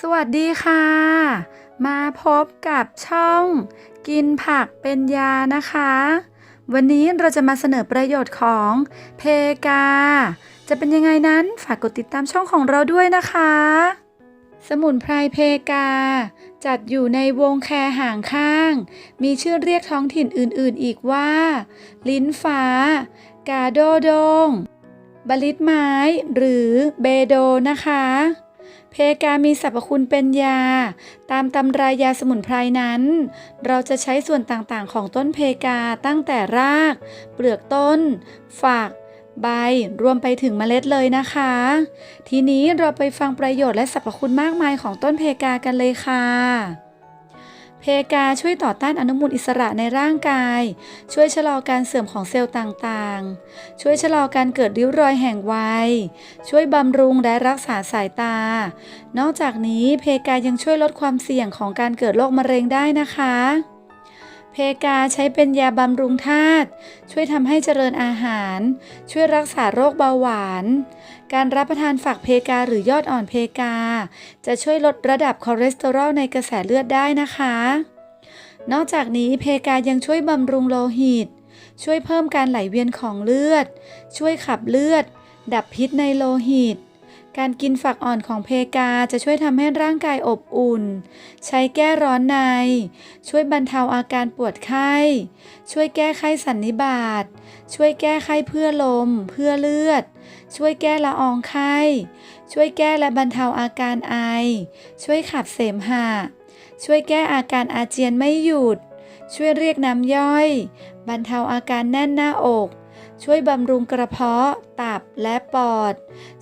สวัสดีค่ะ มาพบกับช่อง กินผักเป็นยานะคะ วันนี้เราจะมาเสนอประโยชน์ของเพกา จะเป็นยังไงนั้นฝากกดติดตามช่องของเราด้วยนะคะ สมุนไพรเพกา จัดอยู่ในวงแคห่างข้าง มีชื่อเรียกท้องถิ่นอื่นๆอีกว่า ลิ้นฟ้า กาโดโดงบลิตไม้ หรือเบโดนะคะ เพกามีสรรพคุณเป็นยา ตามตำรายาสมุนไพรนั้น เราจะใช้ส่วนต่างๆ ของต้นเพกาตั้งแต่ราก เปลือกต้น ฝัก ใบ รวมไปถึงเมล็ดเลยนะคะ ทีนี้เราไปฟังประโยชน์และสรรพคุณมากมายของต้นเพกากันเลยค่ะ เพกาช่วยต่อต้านอนุมูลอิสระในร่างกาย ช่วยชะลอการเสื่อมของเซลล์ต่างๆ ช่วยชะลอการเกิดริ้วรอยแห่งวัย ช่วยบำรุงและรักษาสายตา นอกจากนี้เพกายังช่วยลดความเสี่ยงของการเกิดโรคมะเร็งได้นะคะ เพกาใช้เป็นยาบำรุงธาตุช่วยทำให้เจริญอาหาร ช่วยรักษาโรคเบาหวาน การรับประทานฝักเพกาหรือยอดอ่อนเพกา จะช่วยลดระดับคอเลสเตอรอลในกระแสเลือดได้นะคะ นอกจากนี้เพกายังช่วยบำรุงโลหิต ช่วยเพิ่มการไหลเวียนของเลือด ช่วยขับเลือด ดับพิษในโลหิต การกินฝักอ่อนของเพกาจะช่วยทำให้ร่างกายอบอุ่น ใช้แก้ร้อนใน ช่วยบรรเทาอาการปวดไข้ ช่วยแก้ไข้สันนิบาต ช่วยแก้ไข้เพื่อลม เพื่อเลือด ช่วยแก้ละอองไข้ ช่วยแก้และบรรเทาอาการไอ ช่วยขับเสมหะ ช่วยแก้อาการอาเจียนไม่หยุด ช่วยเรียกน้ำย่อย บรรเทาอาการแน่นหน้าอก ช่วยบำรุงกระเพาะ ตับและปอด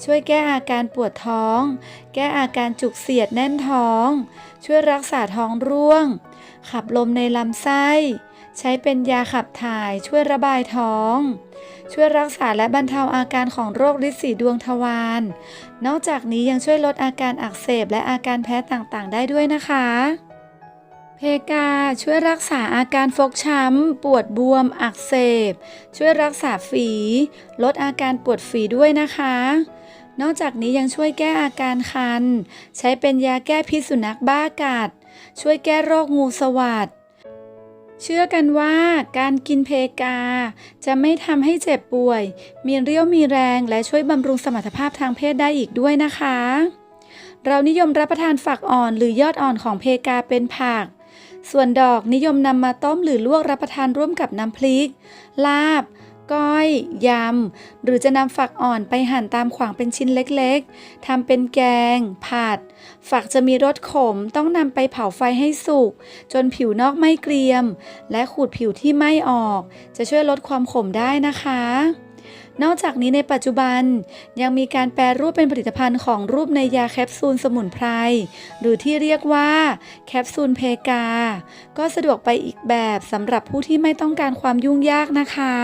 ช่วยแก้อาการปวดท้อง แก้อาการจุกเสียดแน่นท้อง ช่วยรักษาท้องร่วง ขับลมในลำไส้ ใช้เป็นยาขับถ่าย ช่วยระบายท้อง ช่วยรักษาและบรรเทาอาการของโรคฤทธิ์สีดวงทวาร นอกจากนี้ยังช่วยลดอาการอักเสบและอาการแพ้ต่างๆ ได้ด้วยนะคะ เพกาช่วยรักษาอาการฟกช้ำ ปวดบวม อักเสบ ช่วยรักษาฝี ลดอาการปวดฝีด้วยนะคะ นอกจากนี้ยังช่วยแก้อาการคัน ใช้เป็นยาแก้พิษสุนัขบ้ากัด ช่วยแก้โรคงูสวัดเชื่อกันว่าการกินเพกา จะไม่ทำให้เจ็บป่วย มีเรี่ยวมีแรงและช่วยบำรุงสมรรถภาพทางเพศได้อีกด้วยนะคะ เรานิยมรับประทานฝักอ่อนหรือยอดอ่อนของเพกาเป็นผัก ส่วนดอกนิยมนำมาต้มหรือลวกรับประทานร่วมกับน้ำพริก ลาบ ก้อย ยำ หรือจะนำฝักอ่อนไปหั่นตามขวางเป็นชิ้นเล็กๆทำเป็นแกง ผัด ฝักจะมีรสขมต้องนำไปเผาไฟให้สุก จนผิวนอกไม่เกรียม และขูดผิวที่ไม่ออก จะช่วยลดความขมได้นะคะ นอกจากนี้ในปัจจุบันยังมีการแปรรูปเป็นผลิตภัณฑ์ของรูปในยาแคปซูลสมุนไพร หรือที่เรียกว่าแคปซูลเพกา ก็สะดวกไปอีกแบบสำหรับผู้ที่ไม่ต้องการความยุ่งยากนะคะ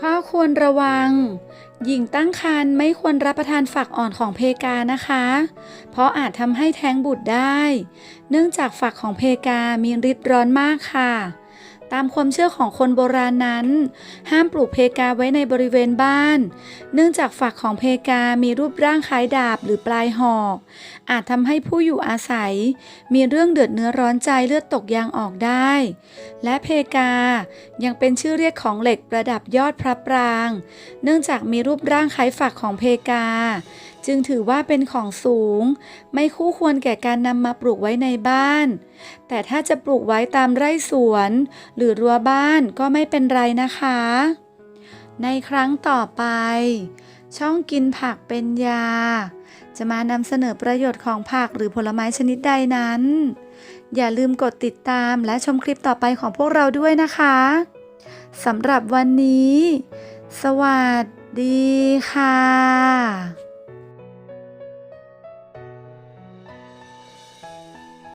ข้อควรระวัง หญิงตั้งครรภ์ไม่ควรรับประทานฝักอ่อนของเพกานะคะ เพราะอาจทำให้แท้งบุตรได้ เนื่องจากฝักของเพกามีฤทธิ์ร้อนมากค่ะ ตามความเชื่อของคนโบราณนั้น ห้ามปลูกเพกาไว้ในบริเวณบ้าน เนื่องจากฝักของเพกามีรูปร่างคล้ายดาบหรือปลายหอก อาจทำให้ผู้อยู่อาศัย มีเรื่องเดือดเนื้อร้อนใจเลือดตกยางออกได้ และเพกายังเป็นชื่อเรียกของเหล็กประดับยอดพระปราง เนื่องจากมีรูปร่างคล้ายฝักของเพกา จึงถือว่าเป็นของสูง ไม่คู่ควรแก่การนำมาปลูกไว้ในบ้าน แต่ถ้าจะปลูกไว้ตามไร่สวน หรือรั้วบ้านก็ไม่เป็นไรนะคะ ในครั้งต่อไป ช่องกินผักเป็นยา จะมานำเสนอประโยชน์ของผักหรือผลไม้ชนิดใดนั้น อย่าลืมกดติดตามและชมคลิปต่อไปของพวกเราด้วยนะคะสำหรับวันนี้ สวัสดีค่ะ